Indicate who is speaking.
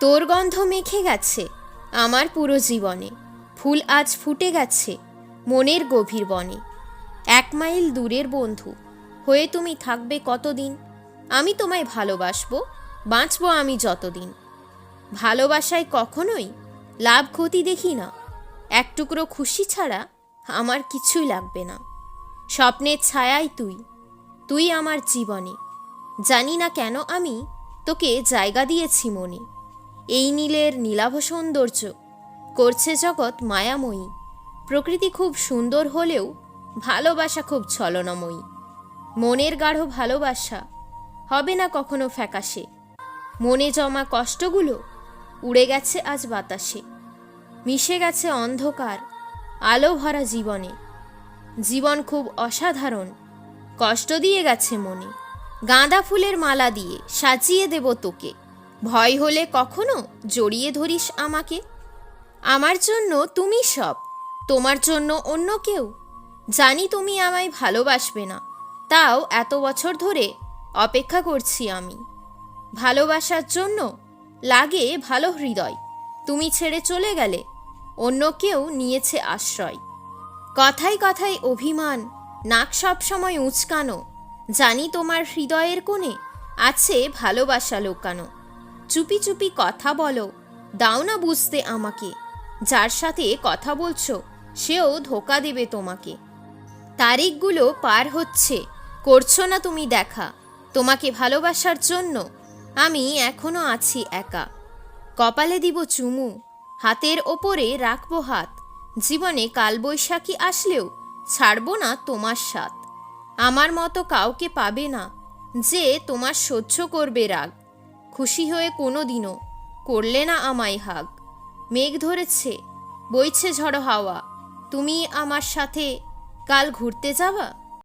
Speaker 1: তোর গন্ধ মেখে গেছে, আমার পুরো জীবনে। ফুল আজ ফুটে গেছে, মনের গভীর বনে। এক মাইল দূরের বন্ধু, হয়ে তুমি থাকবে কতদিন? আমি তোমায় ভালোবাসবো, বাঁচবো আমি যতদিন। ভালোবাসায় কখনোই লাভ ক্ষতি দেখি না। এক টুকরো খুশি ছাড়া আমার কিছুই লাগবে না। স্বপ্নের ছায়াই তুই তুই আমার জীবনে। জানি না কেন আমি তোকে জায়গা দিয়েছি মনে। এই নীলের নীলাভ সৌন্দর্য করছে জগৎ মায়াময়ী। প্রকৃতি খুব সুন্দর হলেও ভালোবাসা খুব ছলনাময়ী। মনের গাঢ় ভালোবাসা হবে না কখনো ফ্যাকাশে। মনে জমা কষ্টগুলো উড়ে গেছে আজ বাতাসে। মিশে গেছে অন্ধকার, আলো ভরা জীবনে। জীবন খুব অসাধারণ, কষ্ট দিয়ে গেছে মনে। গাঁদা ফুলের মালা দিয়ে সাজিয়ে দেব তোকে। ভয় হলে কখনো জড়িয়ে ধরিস আমাকে। আমার জন্য তুমি সব, তোমার জন্য অন্য কেউ। জানি তুমি আমায় ভালোবাসবে না, তাও এত বছর ধরে অপেক্ষা করছি আমি। ভালোবাসার জন্য লাগে ভালো হৃদয়, তুমি ছেড়ে চলে গেলে অন্য কেউ নিয়েছে আশ্রয়। কথায় কথায় অভিমান, নাক সব সময় উঁচকানো, জানি তোমার হৃদয়ের কোণে আছে ভালোবাসা লোকানো। চুপি চুপি কথা বলো। দাও না বুঝতে আমাকে। যার সাথে কথা বলছো, সেও ধোকা দেবে তোমাকে। তারিখগুলো পার হচ্ছে। করছ না তুমি দেখা। তোমাকে ভালোবাসার জন্য আমি এখনও আছি একা। কপালে দিব চুমু, হাতের ওপরে রাখব হাত। জীবনে কালবৈশাখী আসলেও ছাড়বো না তোমার সাথ। আমার মতো কাউকে পাবে না যে তোমার সহ্য করবে রাগ। খুশি হয়ে কোনো দিনও করলে না আমায় হাগ। মেঘ ধরেছে, বইছে ঝড়ো হাওয়া। তুমি আমার সাথে কাল ঘুরতে যাবা?